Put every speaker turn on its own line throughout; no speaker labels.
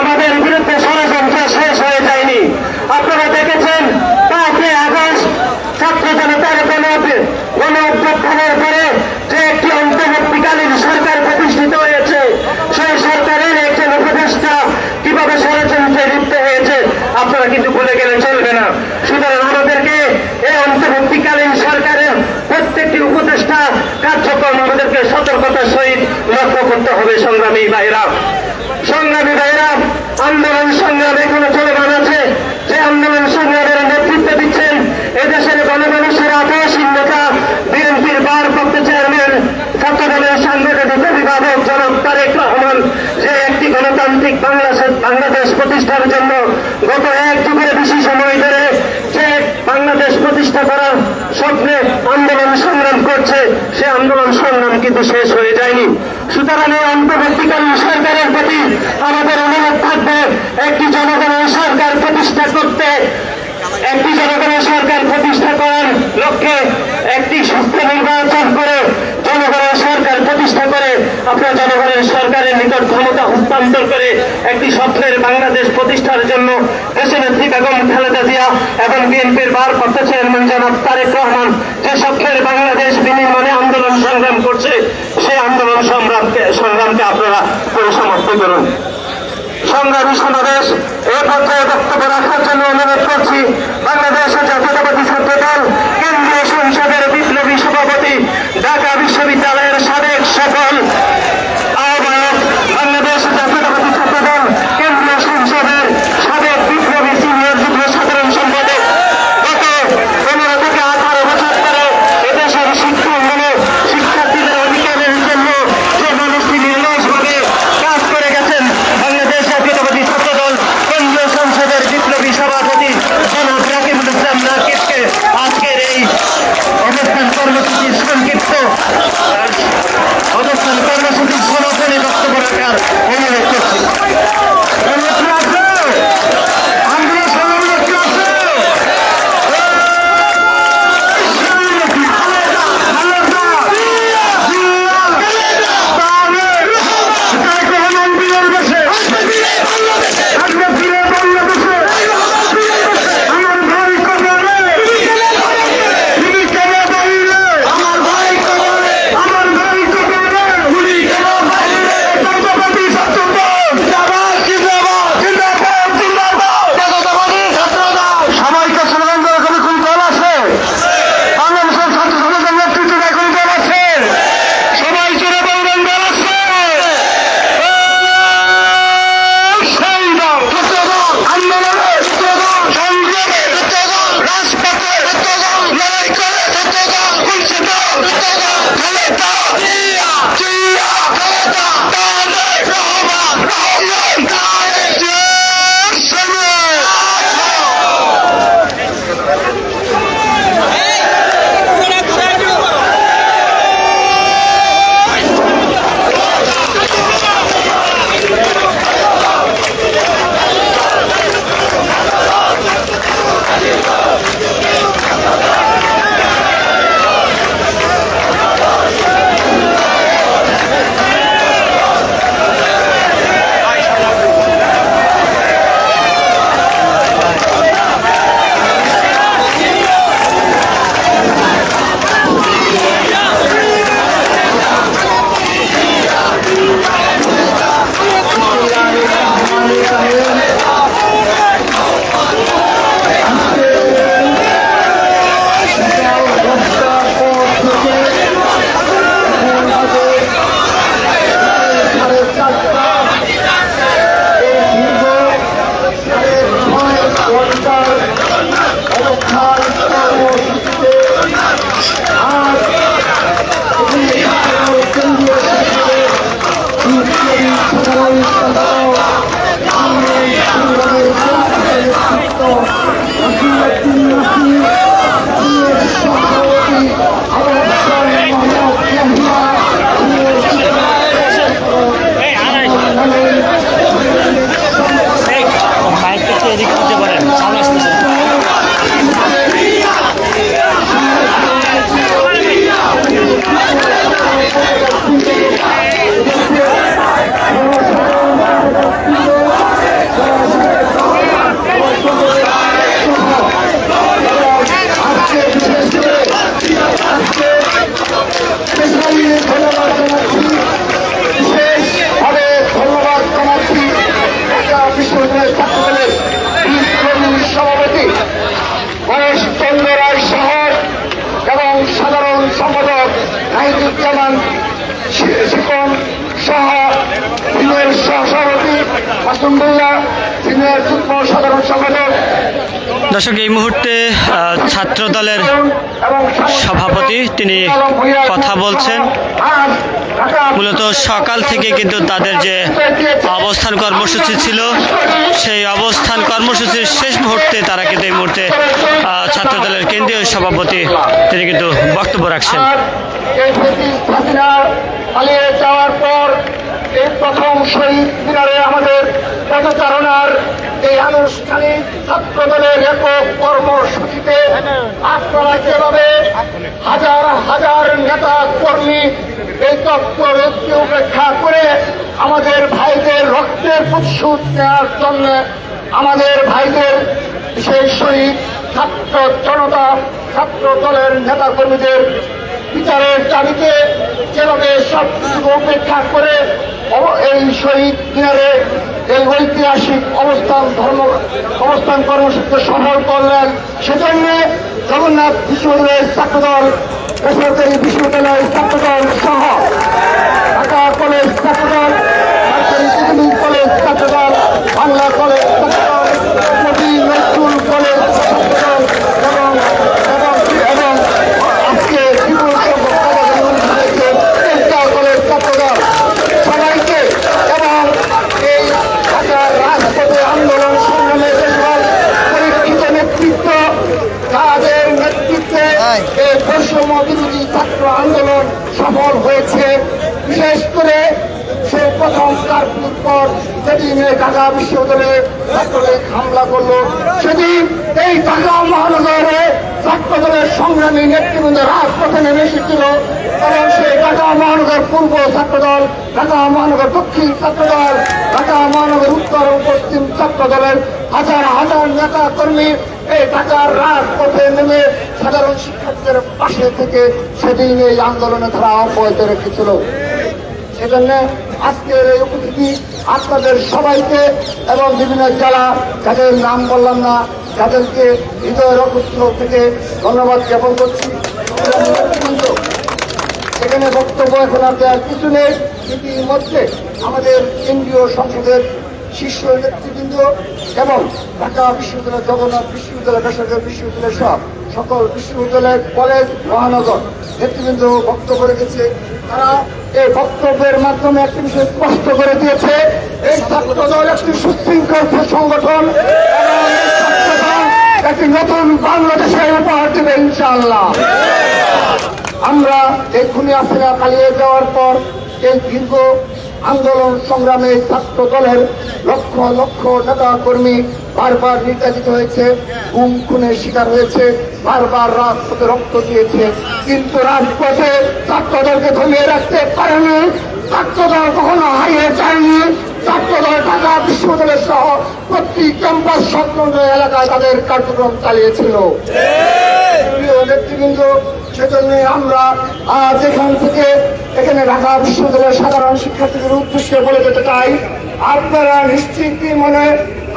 আমাদের বিরুদ্ধে ষড়যন্ত্র শেষ হয়ে যায়নি। আপনারা দেখেছেন পাঁচই আগস্ট ছাত্র জনতার গণ গণ অভ্যুত্থানের পরে যে একটি অন্তর্বর্তীকালীন সরকার প্রতিষ্ঠিত হয়েছে, সেই সরকারের একজন উপদেষ্টা কীভাবে ষড়যন্ত্রে লিপ্ত হয়েছে, আপনারা কিন্তু ভুলে গেলে চলবে না। সুতরাং আমাদেরকে এই অন্তর্বর্তীকালীন সরকারের প্রত্যেকটি উপদেষ্টা কার্যক্রম আমাদেরকে সতর্কতার সহিত লক্ষ্য করতে হবে, সংগ্রামী ভাইরা সংগ্রামী ভাইরা আন্দোলন সংগ্রাম এখনও চলমান আছে যে আন্দোলন সংগ্রামের নেতৃত্ব দিচ্ছেন এদেশের গণমানুষের আদর্শীন নেতা বিএনপির ভারপ্রাপ্ত চেয়ারম্যান ছাত্রদলের সাংগঠনিক অভিভাবক জনাব তারেক রহমান যে একটি গণতান্ত্রিক বাংলাদেশ বাংলাদেশ প্রতিষ্ঠার জন্য গত এক যুগের বেশি সময় ধরে যে বাংলাদেশ প্রতিষ্ঠা করার স্বপ্নে আন্দোলন সংগ্রাম করছে, সে আন্দোলন সংগ্রাম কিন্তু শেষ হয়ে যায়নি। সুতরাং এই অন্তর্বর্তীকালীন সরকারের প্রতি আমাদের অনুরোধ থাকবে, একটি জনগণের সরকার প্রতিষ্ঠা করতে, একটি জনগণের সরকার প্রতিষ্ঠা করার লক্ষ্যে একটি সুস্থ নির্বাচন করে করে আপনার জনগণের সরকারের নিকট ক্ষমতা হস্তান্তর করে একটি স্বপ্নের বাংলাদেশ প্রতিষ্ঠার জন্য দেশনেত্রী বেগম খালেদা জিয়া এবং বিএনপির ভারপ্রাপ্ত চেয়ারম্যান জনাব তারেক রহমান যে স্বপ্নের বাংলাদেশ বিনির্মাণে আন্দোলন সংগ্রাম করছে, সেই আন্দোলন সংগ্রামকে সংগ্রামকে আপনারা পরিসমাপ্ত করুন। সংগ্রামী সমাবেশ এই পর্যায়ে বক্তব্য রাখার জন্য অনুরোধ করছি বাংলাদেশের জাতীয়তাবাদী
আলহামদুলিল্লাহ সিনিয়র যুগ্ম সাধারণ সম্পাদক
দর্শক এই মুহূর্তে ছাত্র দলের সভাপতি তিনি কথা বলছেন। মূলত সকাল থেকে কিন্তু তাদের যে অবস্থান কর্মসূচি ছিল সেই অবস্থান কর্মসূচির শেষ মুহূর্তে তারা কিন্তু এই মুহূর্তে ছাত্র দলের কেন্দ্রীয় সভাপতি তিনি কিন্তু বক্তব্য রাখছেন।
পালিয়ে যাওয়ার পর এই প্রথম শহীদ মিনারে আমাদের পদচারণার এই আনুষ্ঠানিক ছাত্র দলের একক কর্মসূচিতে আপনারা যেভাবে হাজার হাজার নেতা কর্মী এই তৎপরকে উপেক্ষা করে আমাদের ভাইদের রক্তের প্রতিশোধ নেওয়ার জন্য আমাদের ভাইদের বিশেষ শহীদ ছাত্র জনতা ছাত্র দলের নেতা কর্মীদের বিচারের দাবিতে যেভাবে সব কিছু উপেক্ষা করে এই শহীদ দিনারে এই ঐতিহাসিক অবস্থান, ধর্ম, অবস্থান কর্মসূচিতে সফল করলেন। সেজন্য জগন্নাথ বিশ্ববিদ্যালয়ের ছাত্রদল, বেসরকারি বিশ্ববিদ্যালয়ের ছাত্রদল সহ ঢাকা কলেজ ছাত্রদল সরকারি technic college Chhatra Dal Bangla college Chhatra Dal নদী নজরুল কলেজ ছাত্রদল এবং এবং এবং আজকে বিপুল সংখ্যক কলেজ হয়েছে তিনটা কলেজ ছাত্রদল সবাইকে এবং এই ঢাকার রাজপথে আন্দোলন সংগ্রামে বেশিরভাগ পরীক্ষিত নেতৃত্ব তাদের নেতৃত্বে এই বৈষম্য বিরোধী ছাত্র আন্দোলন সফল হয়েছে বিশেষ করে সে প্রথম পর সেদিন ঢাকা বিশ্ববিদ্যালয়ে হামলা করল, সেদিন এই ঢাকা মহানগরে ছাত্রদলের সংগ্রামী নেতৃবৃন্দ রাজপথে নেমে এসেছিল। এবং সেই ঢাকা মহানগর পূর্ব ছাত্রদল, ঢাকা মহানগর দক্ষিণ ছাত্রদল, ঢাকা মহানগর উত্তর ও পশ্চিম ছাত্রদলের হাজার হাজার নেতা কর্মী এই ঢাকার রাজপথে নেমে সাধারণ শিক্ষার্থীদের পাশে থেকে সেদিন এই আন্দোলনে তারা অব্যাহত রেখেছিল। সেজন্য আজকের এই উপস্থিতি আপনাদের সবাইকে এবং বিভিন্ন জেলা যাদের নাম বললাম না, তাদেরকে হৃদয়ের অকুস্থ থেকে ধন্যবাদ জ্ঞাপন করছি। সেখানে বক্তব্য এখন আর দেওয়ার কিছু নেই। ইতিমধ্যে আমাদের কেন্দ্রীয় সংসদের শীর্ষ নেতৃবৃন্দ এবং ঢাকা বিশ্ববিদ্যালয়, জগন্নাথ বিশ্ববিদ্যালয়, বেসরকারি বিশ্ববিদ্যালয় সহ সকল বিশ্ববিদ্যালয়, কলেজ, মহানগর নেতৃবৃন্দ বক্তব্য রেখেছে। তারা এই বক্তব্যের মাধ্যমে একটি বিষয় স্পষ্ট করে দিয়েছে। এই ছাত্র দল একটি সুশৃঙ্খল সংগঠন একটি নতুন বাংলাদেশের উপহার দেবে ইনশাআল্লাহ। আমরা এই খুনি আসিনা পালিয়ে যাওয়ার পর এই দীর্ঘ আন্দোলন সংগ্রামে ছাত্র দলের লক্ষ লক্ষ নেতা কর্মী বারবার নির্যাতিত হয়েছে, গুম, খুনের শিকার হয়েছে, বারবার রাজপথে রক্ত দিয়েছে। কিন্তু রাজপথে ছাত্র দলকে থমিয়ে রাখতে পারেনি, ছাত্র দল কখনো হারিয়ে যায়নি। ঢাকা বিশ্ববিদ্যালয় সহ ক্যাম্পাস সংলগ্ন এলাকায় তাদের কার্যক্রম চালিয়েছিল। নেতৃবৃন্দ, সেজন্য আমরা আজ থেকে এখানে ঢাকা বিশ্ববিদ্যালয়ের সাধারণ শিক্ষার্থীদের উদ্দেশ্যে বলে যেতে চাই, আপনারা নিশ্চিন্তি মনে,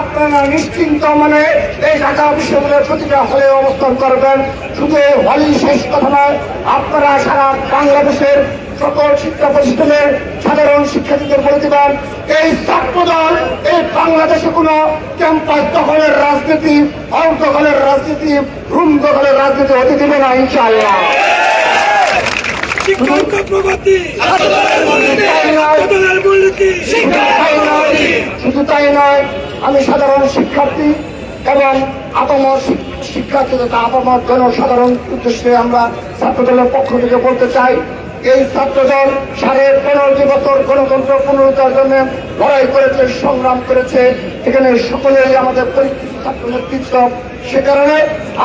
আপনারা নিশ্চিন্ত মনে এই ঢাকা বিশ্ববিদ্যালয়ের প্রতিটা হলে অবস্থান করবেন। শুধু হলই শেষ কথা নয়, আপনারা সারা বাংলাদেশের সকল শিক্ষা প্রতিষ্ঠানের সাধারণ শিক্ষার্থীদের দেবেন এই ছাত্রদল এই বাংলাদেশে কোনো ক্যাম্পাস দখলের রাজনীতি হল দখলের রাজনীতি রুম দখলের রাজনীতি হতে দেবে না ইনশাআল্লাহ। শুধু তাই নয় আমি সাধারণ শিক্ষার্থী এবং আপামর শিক- শিক্ষার্থী তথা আপামর জনসাধারণ উদ্দেশ্যে আমরা ছাত্রদলের পক্ষ থেকে বলতে চাই এই ছাত্রদল সাড়ে পনেরোটি বছর গণতন্ত্র পুনরুদ্ধার জন্য লড়াই করেছে, সংগ্রাম করেছে। এখানে সকলেই আমাদের ছাত্র নেতৃত্ব। সে কারণে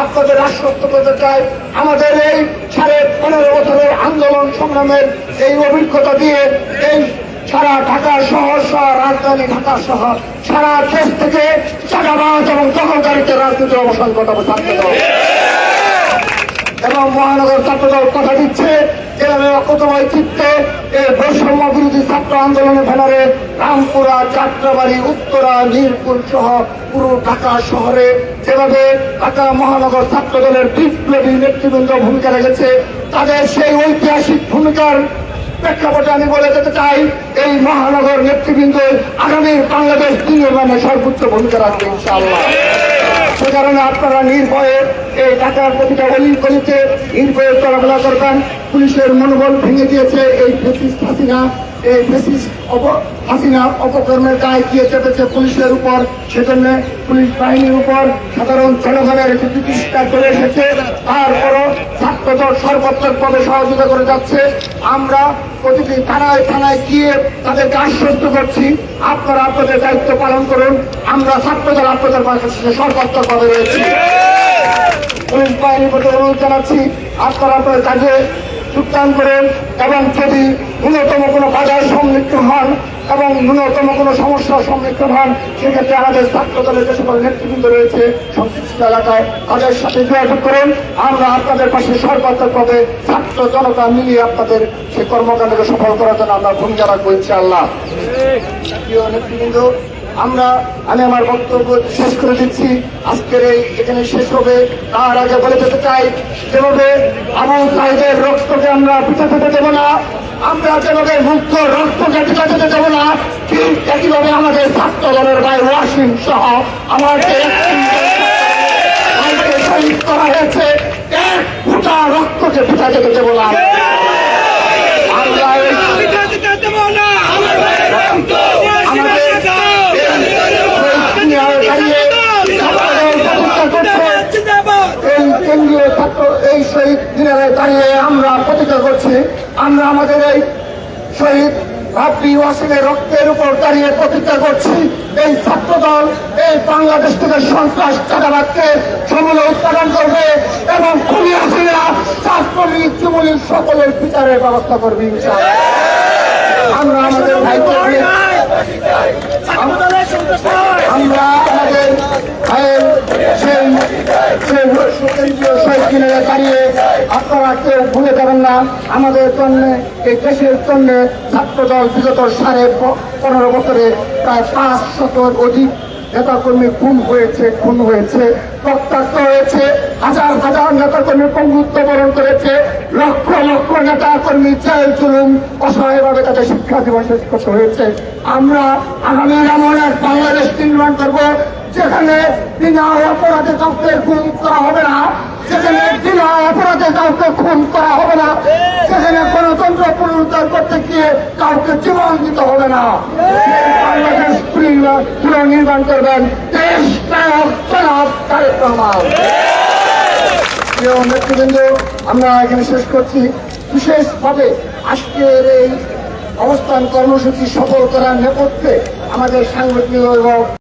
আপনাদের আশ্বস্ত করতে চাই আমাদের এই সাড়ে পনেরো বছরের আন্দোলন সংগ্রামের এই অভিজ্ঞতা দিয়ে এই সারা ঢাকা শহর সহ রাজধানী ঢাকা শহর, সারা দেশ থেকে চাঁদাবাজ এবং দখলকারীদের রাজনীতির অবসান ঘটাবো ছাত্রদল। এবং মহানগর ছাত্রদল কথা দিচ্ছে এভাবে অকতময় চিত্তে এই বৈষম্য বিরোধী ছাত্র আন্দোলনের ব্যানারে রামপুরা যাত্রাবাড়ি উত্তরা, মিরপুর সহ পুরো ঢাকা শহরে যেভাবে ঢাকা মহানগর ছাত্র দলের বিপ্লবী নেতৃবৃন্দ ভূমিকা রেখেছে, তাদের সেই ঐতিহাসিক ভূমিকার প্রেক্ষাপটে আমি বলে যেতে চাই, এই মহানগর নেতৃবৃন্দ আগামী বাংলাদেশ নির্মাণে সর্বোচ্চ ভূমিকা রাখবে ইনশাআল্লাহ। সে কারণে আপনারা নির্ভয়ে এই ঢাকার প্রতিটা অলি গলিতে নির্ভয়ে চলাফেরা করবেন। পুলিশের মনোবল ভেঙে দিয়েছে এই ফেসিস্ট হাসিনা, এই ফেসিস্ট অপ হাসিনা অপকর্মের গায়ে গিয়ে চেপেছে পুলিশের উপর। সেজন্য পুলিশ বাহিনীর উপর সাধারণ জনগণের প্রতিষ্ঠা করে এসেছে। তারপরও ছাত্রদল সর্বাত্মকভাবে সহযোগিতা করে যাচ্ছে। আমরা প্রতিটি থানায় থানায় গিয়ে তাদেরকে আশ্বস্ত করছি। আপনারা আপনাদের দায়িত্ব পালন করুন। আমরা ছাত্রদল আপনাদের পাশে সর্বাত্মকভাবে রয়েছি। পুলিশ বাহিনীর প্রতি অনুরোধ জানাচ্ছি। আপনারা আপনার কাজে যোগদান করেন এবং যদি ন্যূনতম কোনো বাধার সম্মুখীন হন এবং ন্যূনতম কোনো সমস্যার সম্মুখীন হন, সেক্ষেত্রে আমাদের ছাত্র দলের যে সকল নেতৃবৃন্দ রয়েছে, সংশ্লিষ্ট এলাকায় তাদের সাথে যোগাযোগ করেন। আমরা আপনাদের পাশে সর্বাত্মকভাবে ছাত্র জনতা মিলিয়ে আপনাদের সেই কর্মকাণ্ডকে সফল করার জন্য আমরা ভূমিকা রাখব ইনশাআল্লাহ। নেতৃবৃন্দ আমরা, আমি আমার বক্তব্য শেষ করে দিচ্ছি। আজকের এই এখানে শেষ হবে। তার আগে বলে যেতে চাই, যেভাবে আবু সাহেবের রক্তকে আমরা পিছা যেতে দেবো না, আমরা যেভাবে মুক্ত রক্তকে পিছা যেতে দেবো না, ঠিক একইভাবে আমাদের ছাত্র দলের ভাই ওয়াসিম সহ আমার করা হয়েছে। রক্তকে পিছা যেতে দেবো না আমরা এই এই কেন্দ্রীয় ছাত্র এই শহীদ দিনারে দাঁড়িয়ে আমরা প্রতিজ্ঞা করছি আমরা আমাদের এই শহীদ রাব্বি ওয়াসিমের রক্তের উপর দাঁড়িয়ে প্রতিজ্ঞা করছি, এই ছাত্রদল, এই বাংলাদেশ থেকে সন্ত্রাস চাঁদাবাদকে সমূলে উৎপাদন করবে এবং খুনি আসিরা ছাত্রলীগ যুবলীগ সকলের বিচারের ব্যবস্থা করবে আমরা আমাদের ভাইকে আমরা আমাদের ভাইয়ের সেই কেন্দ্রীয় শহীদ মিনারে দাঁড়িয়ে আপনারা কেউ ভুলে যাবেন না, আমাদের জন্য, এই দেশের জন্য ছাত্রদল বিগত সাড়ে পনেরো বছরে প্রায় পাঁচ শতর অধিক নেতাকর্মী খুন হয়েছে খুন হয়েছে, রক্তাক্ত হয়েছে, হাজার হাজার নেতাকর্মী পঙ্গুত্ব বরণ করেছে, লক্ষ লক্ষ নেতাকর্মী জেল, জুলুম, অসহায়ভাবে তাদের শিক্ষা জীবন শেষ করতে হয়েছে। আমরা আগামী এমন এক বাংলাদেশ নির্মাণ করব, যেখানে বিনা অপরাধে তত্ত্বের খুন হবে না যেখানে বিনা অপরাধে কাউকে খুন করা হবে না যেখানে গণতন্ত্র পুনরুদ্ধার কাউকে জীবন দিতে হবে না। করবেন। দেশ নেতৃবৃন্দ, আমরা এখানে শেষ করছি। বিশেষভাবে আজকের এই অবস্থান কর্মসূচি সফল করার নেপথ্যে আমাদের সাংগঠনিক এবং